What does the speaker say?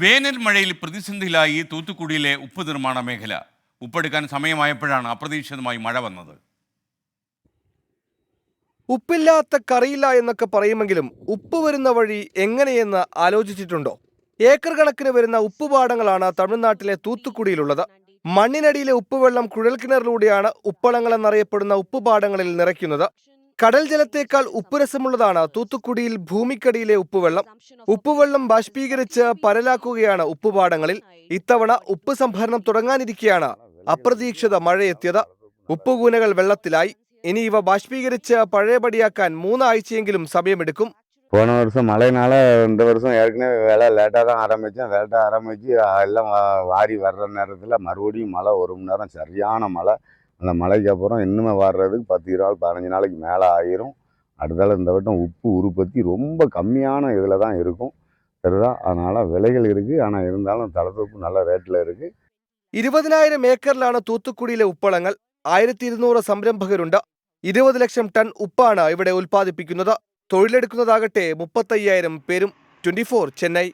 വേനൽ മഴയിൽ പ്രതിസന്ധിയിലായി തൂത്തുക്കുടിയിലെ ഉപ്പ് നിർമ്മാണ മേഖല. ഉപ്പെടുക്കാൻ സമയമായപ്പോഴാണ് അപ്രതീക്ഷിതമായി മഴ വന്നത്. ഉപ്പില്ലാത്ത കറിയില്ല എന്നൊക്കെ പറയുമെങ്കിലും ഉപ്പ് വരുന്ന വഴി എങ്ങനെയെന്ന് ആലോചിച്ചിട്ടുണ്ടോ? ഏക്കർ കണക്കിന് വരുന്ന ഉപ്പുപാടങ്ങളാണ് തമിഴ്നാട്ടിലെ തൂത്തുക്കുടിയിലുള്ളത്. മണ്ണിനടിയിലെ ഉപ്പുവെള്ളം കുഴൽക്കിണറിലൂടെയാണ് ഉപ്പളങ്ങൾ എന്നറിയപ്പെടുന്ന ഉപ്പുപാടങ്ങളിൽ നിറയ്ക്കുന്നത്. കടൽ ജലത്തേക്കാൾ ഉപ്പുരസമുള്ളതാണ് തൂത്തുക്കുടിയിൽ ഭൂമിക്കടിയിലെ ഉപ്പുവെള്ളം ഉപ്പുവെള്ളം ബാഷ്പീകരിച്ച് പരലാക്കുകയാണ് ഉപ്പുപാടങ്ങളിൽ ഇത്തവണ ഉപ്പ് സംഭരണം തുടങ്ങാനിരിക്കെയാണ് അപ്രതീക്ഷിത മഴയെത്തിയത് ഉപ്പുകൂനകൾ വെള്ളത്തിലായി ഇനി ഇവ ബാഷ്പീകരിച്ച് പഴയപടിയാക്കാൻ മൂന്നാഴ്ചയെങ്കിലും സമയമെടുക്കും போன வருஷம் மழைனால இந்த வருஷம் ஏற்கனவே வேலை லேட்டாக தான் ஆரம்பித்தேன் லேட்டாக ஆரம்பித்து எல்லாம் வா- வாரி வர்ற நேரத்தில் மறுபடியும் மழை ஒரு மணி நேரம் சரியான மழை அந்த மழைக்கு அப்புறம் இன்னுமே வர்றதுக்கு பத்து இருபது நாள் பதினஞ்சு நாளைக்கு மேலே ஆயிரும் அடுத்தால இந்த வட்டம் உப்பு உற்பத்தி ரொம்ப கம்மியான இதில் தான் இருக்கும் சரிதா அதனால் விலைகள் இருக்குது ஆனால் இருந்தாலும் தளத்துப்பு நல்ல ரேட்டில் இருக்குது ഇരുപതിനായിരം ഏക്കറിലാണ് തൂത്തുക്കുടിയിലെ ഉപ്പളങ്ങൾ ആയിരത്തി ഇരുന്നൂറ് സംരംഭകരുണ്ട് ഇരുപത് ലക്ഷം ടൺ ഉപ്പാണ് ഇവിടെ ഉൽപ്പാദിപ്പിക്കുന്നത് തൊഴിലെടുക്കുന്നതാകട്ടെ മുപ്പത്തയ്യായിരം പേരും ട്വന്റി ചെന്നൈ